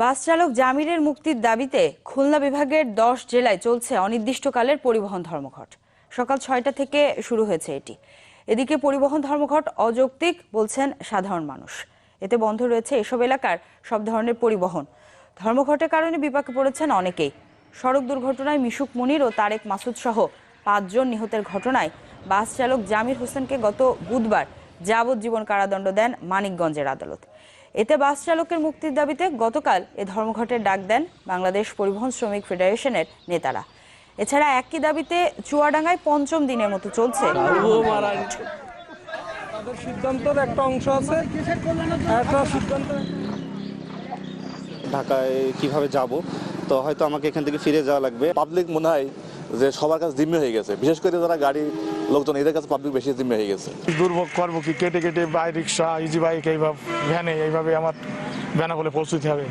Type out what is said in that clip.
বাস চালক জামিরের মুক্তির দাবিতে খুলনা বিভাগের দশ জেলায় চলছে অনির্দিষ্টকালের পরিবহন ধর্মঘট। সকাল ছয়টা থেকে শুরু হয়েছে এটি। এদিকে পরিবহন ধর্মঘট অযৌক্তিক বলছেন সাধারণ মানুষ। এতে বন্ধ রয়েছে এসব এলাকার সব ধরনের পরিবহন। ধর্মঘটের কারণে বিপাকে পড়েছেন অনেকেই। সড়ক দুর্ঘটনায় মিশুক মুনির ও তারেক মাসুদ সহ পাঁচজন নিহতের ঘটনায় বাস চালক জামির হোসেনকে গত বুধবার যাবজ্জীবন কারাদণ্ড দেন মানিকগঞ্জের আদালত। এতে বাস চালকের মুক্তির দাবিতে গতকাল এ ধর্মঘটের ডাক দেন বাংলাদেশ পরিবহন শ্রমিক ফেডারেশনের নেতারা। এছাড়া একই দাবিতে চুয়াডাঙ্গায় পঞ্চম দিনের মতো চলছে। সিদ্ধান্তের একটা অংশ আছে। একটা সিদ্ধান্ত। ঢাকায় কীভাবে যাব? তো হয়তো আমাকে এখান থেকে ফিরে যাওয়া লাগবে। পাবলিক মনে হয় যে সবার কাছে জিম্মি হয়ে গেছে। বিশেষ করে যারা গাড়ি লোকজন, এদের কাছে পাবলিক বেশি জিম্মি হয়ে গেছে। দুর্ভোগ করব কেটে কেটে বাই রিক্সা ইজি বাইক এইভাবে ভ্যানে এইভাবে আমার ভ্যানা বলে পৌঁছতে হবে।